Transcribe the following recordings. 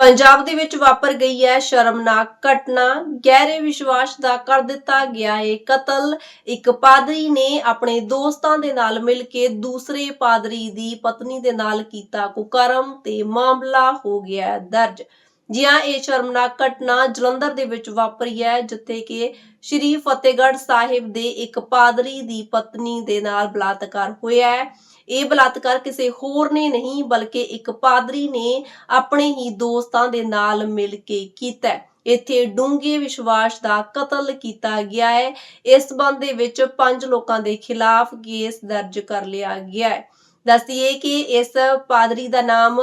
ਪੰਜਾਬ ਦੇ ਵਿੱਚ ਵਾਪਰ ਗਈ ਹੈ ਸ਼ਰਮਨਾਕ ਘਟਨਾ। ਗਹਿਰੇ ਵਿਸ਼ਵਾਸ ਦਾ ਕਰ ਦਿੱਤਾ ਗਿਆ ਹੈ ਕਤਲ। ਇੱਕ ਪਾਦਰੀ ਨੇ ਆਪਣੇ ਦੋਸਤਾਂ ਦੇ ਨਾਲ ਮਿਲ ਕੇ ਦੂਸਰੇ ਪਾਦਰੀ ਦੀ ਪਤਨੀ ਦੇ ਨਾਲ ਕੀਤਾ ਕੁਕਰਮ ਤੇ ਮਾਮਲਾ ਹੋ ਗਿਆ ਦਰਜ। ਜੀ ਹਾਂ ਇਹ ਸ਼ਰਮਨਾਕ ਘਟਨਾ ਜਲੰਧਰ ਦੇ ਵਿੱਚ ਵਾਪਰੀ ਹੈ, ਜਿੱਥੇ ਕਿ ਸ਼੍ਰੀ ਫਤਿਹਗੜ੍ਹ ਸਾਹਿਬ ਦੇ ਇੱਕ ਪਾਦਰੀ ਦੀ ਪਤਨੀ ਦੇ ਨਾਲ ਬਲਾਤਕਾਰ ਹੋਇਆ ਹੈ। ਇਹ ਬਲਾਤਕਾਰ ਕਿਸੇ ਹੋਰ ਨੇ ਨਹੀਂ, ਬਲਕਿ ਇੱਕ ਪਾਦਰੀ ਨੇ ਆਪਣੇ ਹੀ ਦੋਸਤਾਂ ਦੇ ਨਾਲ ਮਿਲ ਕੇ ਕੀਤਾ ਹੈ। ਇੱਥੇ ਡੂੰਘੇ ਵਿਸ਼ਵਾਸ ਦਾ ਕਤਲ ਕੀਤਾ ਗਿਆ ਹੈ। ਇਸ ਸੰਬੰਧ ਦੇ ਵਿੱਚ ਪੰਜ ਲੋਕਾਂ ਦੇ ਖਿਲਾਫ ਕੇਸ ਦਰਜ ਕਰ ਲਿਆ ਗਿਆ ਹੈ। ਦੱਸਦੀਏ ਕਿ ਇਸ ਪਾਦਰੀ ਦਾ ਨਾਮ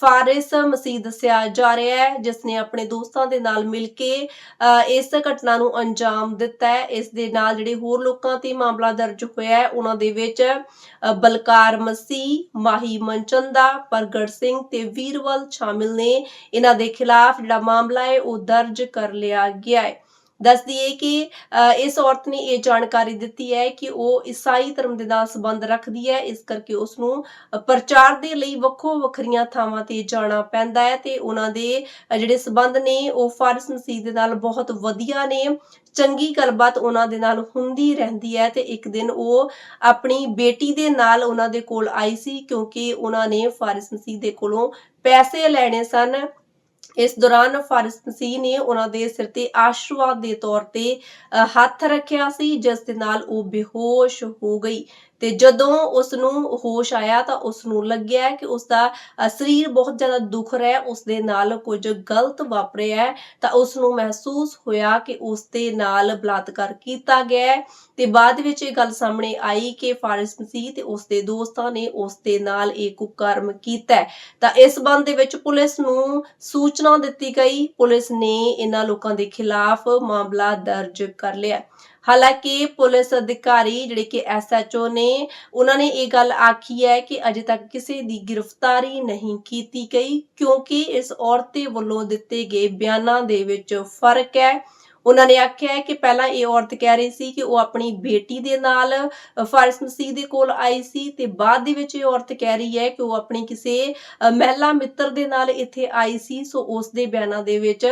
ਫਾਰਿਸ ਮਸੀਹ ਦੱਸਿਆ ਜਾ ਰਿਹਾ ਹੈ ਜਿਸ ਨੇ ਆਪਣੇ ਦੋਸਤਾਂ ਦੇ ਨਾਲ ਮਿਲ ਕੇ ਇਸ ਘਟਨਾ ਨੂੰ ਅੰਜਾਮ ਦਿੱਤਾ ਹੈ। ਇਸ ਦੇ ਨਾਲ ਜਿਹੜੇ ਹੋਰ ਲੋਕਾਂ ਤੇ ਮਾਮਲਾ ਦਰਜ ਹੋਇਆ ਹੈ, ਉਹਨਾਂ ਦੇ ਵਿੱਚ ਬਲਕਾਰ ਮਸੀਹ, ਮਾਹੀ ਮਨਚੰਦਾ ਪ੍ਰਗਟ ਸਿੰਘ ਤੇ ਵੀਰਵਲ ਸ਼ਾਮਿਲ ਨੇ। ਇਹਨਾਂ ਦੇ ਖਿਲਾਫ ਜਿਹੜਾ ਮਾਮਲਾ ਹੈ, ਉਹ ਦਰਜ ਕਰ ਲਿਆ ਗਿਆ ਹੈ। ਦੱਸ ਦਈਏ ਕਿ ਇਸ ਔਰਤ ਨੇ ਇਹ ਜਾਣਕਾਰੀ ਦਿੱਤੀ ਹੈ ਕਿ ਉਹ ਈਸਾਈ ਧਰਮ ਦੇ ਨਾਲ ਸੰਬੰਧ ਰੱਖਦੀ ਹੈ, ਇਸ ਕਰਕੇ ਉਸ ਨੂੰ ਪ੍ਰਚਾਰ ਦੇ ਲਈ ਵੱਖੋ ਵੱਖਰੀਆਂ ਥਾਵਾਂ ਤੇ ਜਾਣਾ ਪੈਂਦਾ ਹੈ ਤੇ ਉਹਨਾਂ ਦੇ ਜਿਹੜੇ ਸੰਬੰਧ ਨੇ ਉਹ ਫਾਰਿਸ ਮਸੀਹ ਦੇ ਨਾਲ ਬਹੁਤ ਵਧੀਆ ਨੇ। ਚੰਗੀ ਗੱਲਬਾਤ ਉਹਨਾਂ ਦੇ ਨਾਲ ਹੁੰਦੀ ਰਹਿੰਦੀ ਹੈ ਤੇ ਇੱਕ ਦਿਨ ਉਹ ਆਪਣੀ ਬੇਟੀ ਦੇ ਨਾਲ ਉਹਨਾਂ ਦੇ ਕੋਲ ਆਈ ਸੀ ਕਿਉਂਕਿ ਉਹਨਾਂ ਨੇ ਫਾਰਿਸ ਮਸੀਹ ਦੇ ਕੋਲੋਂ ਪੈਸੇ ਲੈਣੇ ਸਨ। ਇਸ ਦੌਰਾਨ ਫਾਰਿਸ ਮਸੀਹ ਨੇ ਉਹਨਾਂ ਦੇ ਸਿਰ ਤੇ ਆਸ਼ੀਰਵਾਦ ਦੇ ਤੌਰ ਤੇ ਹੱਥ ਰੱਖਿਆ ਸੀ, ਜਿਸ ਦੇ ਨਾਲ ਉਹ ਬੇਹੋਸ਼ ਹੋ ਗਈ। ਤੇ ਜਦੋਂ ਉਸ ਨੂੰ ਹੋਸ਼ ਆਇਆ ਤਾਂ ਉਸ ਨੂੰ ਲੱਗਿਆ ਕਿ ਉਸ ਦਾ ਸਰੀਰ ਬਹੁਤ ਜ਼ਿਆਦਾ ਦੁਖ ਰਿਹਾ ਹੈ, ਉਸ ਦੇ ਨਾਲ ਕੁਝ ਗਲਤ ਵਾਪਰਿਆ ਤਾਂ ਉਸ ਨੂੰ ਮਹਿਸੂਸ ਹੋਇਆ ਕਿ ਉਸ ਦੇ ਨਾਲ ਬਲਾਤਕਾਰ ਕੀਤਾ ਗਿਆ ਤੇ ਬਾਅਦ ਵਿੱਚ ਇਹ ਗੱਲ ਸਾਹਮਣੇ ਆਈ ਕਿ ਫਾਰਿਸ ਮਸੀਹ ਤੇ ਉਸ ਦੇ ਦੋਸਤਾਂ ਨੇ ਉਸ ਦੇ ਨਾਲ ਇਹ ਕੁਕਰਮ ਕੀਤਾ ਤਾਂ ਇਸ ਸੰਬੰਧ ਦੇ ਵਿੱਚ ਪੁਲਿਸ ਨੂੰ ਸੂਚਨਾ ਦਿੱਤੀ ਗਈ। ਪੁਲਿਸ ਨੇ ਇਹਨਾਂ ਲੋਕਾਂ ਦੇ ਖਿਲਾਫ ਮਾਮਲਾ ਦਰਜ ਕਰ ਲਿਆ ਹਾਲਾਂਕਿ ਪੁਲਿਸ ਅਧਿਕਾਰੀ ਜਿਹੜੇ ਕਿ ਐਸਐਚਓ ਨੇ, ਉਹਨਾਂ ਨੇ ਇਹ ਗੱਲ ਆਖੀ ਹੈ ਕਿ ਅਜੇ ਤੱਕ ਕਿਸੇ ਦੀ ਗ੍ਰਿਫਤਾਰੀ ਨਹੀਂ ਕੀਤੀ ਗਈ ਕਿਉਂਕਿ ਇਸ ਔਰਤ ਦੇ ਵੱਲੋਂ ਦਿੱਤੇ ਗਏ ਬਿਆਨਾਂ ਦੇ ਵਿੱਚ ਫ਼ਰਕ ਹੈ। ਉਹਨਾਂ ਨੇ ਆਖਿਆ ਹੈ ਕਿ ਪਹਿਲਾਂ ਇਹ ਔਰਤ ਕਹਿ ਰਹੀ ਸੀ ਕਿ ਉਹ ਆਪਣੀ ਬੇਟੀ ਦੇ ਨਾਲ ਫਾਰਿਸ ਮਸੀਹ ਦੇ ਕੋਲ ਆਈ ਸੀ ਤੇ ਬਾਅਦ ਦੇ ਵਿੱਚ ਇਹ ਔਰਤ ਕਹਿ ਰਹੀ ਹੈ ਕਿ ਉਹ ਆਪਣੀ ਕਿਸੇ ਮਹਿਲਾ ਮਿੱਤਰ ਦੇ ਨਾਲ ਇੱਥੇ ਆਈ ਸੀ, ਸੋ ਉਸ ਦੇ ਬਿਆਨਾਂ ਦੇ ਵਿੱਚ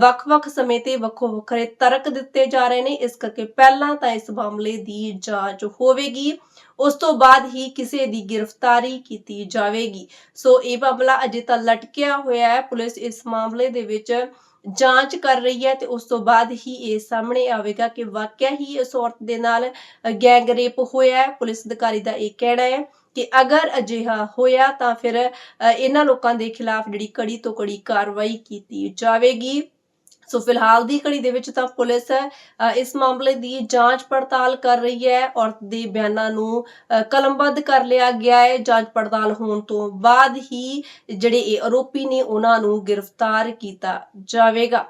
ਵੱਖ-ਵੱਖ ਸਮੇਂ ਤੇ ਵੱਖੋ ਵੱਖਰੇ ਤਰਕ ਦਿੱਤੇ ਜਾ ਰਹੇ ਨੇ। ਇਸ ਕਰਕੇ ਪਹਿਲਾਂ ਤਾਂ ਇਸ ਮਾਮਲੇ ਦੀ ਜਾਂਚ ਹੋਵੇਗੀ। ਉਸ ਤੋਂ ਬਾਅਦ ਹੀ ਕਿਸੇ ਦੀ ਗ੍ਰਿਫਤਾਰੀ ਕੀਤੀ ਜਾਵੇਗੀ। ਸੋ ਇਹ ਮਾਮਲਾ ਅਜੇ ਤਾਂ ਲਟਕਿਆ ਹੋਇਆ ਹੈ। ਪੁਲਿਸ ਇਸ ਮਾਮਲੇ ਦੇ ਵਿੱਚ ਜਾਂਚ ਕਰ ਰਹੀ ਹੈ ਤੇ ਉਸ ਤੋਂ ਬਾਅਦ ਹੀ ਇਹ ਸਾਹਮਣੇ ਆਵੇਗਾ ਕਿ ਵਾਕਿਆ ਹੀ ਇਸ ਔਰਤ ਦੇ ਨਾਲ ਅ, ਗੈਂਗ ਰੇਪ ਹੋਇਆ ਹੈ। ਪੁਲਿਸ ਅਧਿਕਾਰੀ ਦਾ ਇਹ ਕਹਿਣਾ ਹੈ ਕਿ ਅਗਰ ਅਜਿਹਾ ਹੋਇਆ ਤਾਂ ਫਿਰ ਇਹਨਾਂ ਲੋਕਾਂ ਦੇ ਖਿਲਾਫ ਜਿਹੜੀ ਕੜੀ ਤੋਂ ਕੜੀ ਕਾਰਵਾਈ ਕੀਤੀ ਜਾਵੇਗੀ। ਸੋ ਫਿਲਹਾਲ ਦੀ ਘੜੀ ਦੇ ਵਿੱਚ ਤਾਂ ਪੁਲਿਸ ਇਸ ਮਾਮਲੇ ਦੀ ਜਾਂਚ ਪੜਤਾਲ ਕਰ ਰਹੀ ਹੈ ਔਰਤ ਦੇ ਬਿਆਨਾਂ ਨੂੰ ਕਲਮਬੱਧ ਕਰ ਲਿਆ ਗਿਆ ਹੈ। ਜਾਂਚ ਪੜਤਾਲ ਹੋਣ ਤੋਂ ਬਾਅਦ ਹੀ ਜਿਹੜੇ ਇਹ ਆਰੋਪੀ ਨੇ ਉਹਨਾਂ ਨੂੰ ਗ੍ਰਿਫਤਾਰ ਕੀਤਾ ਜਾਵੇਗਾ।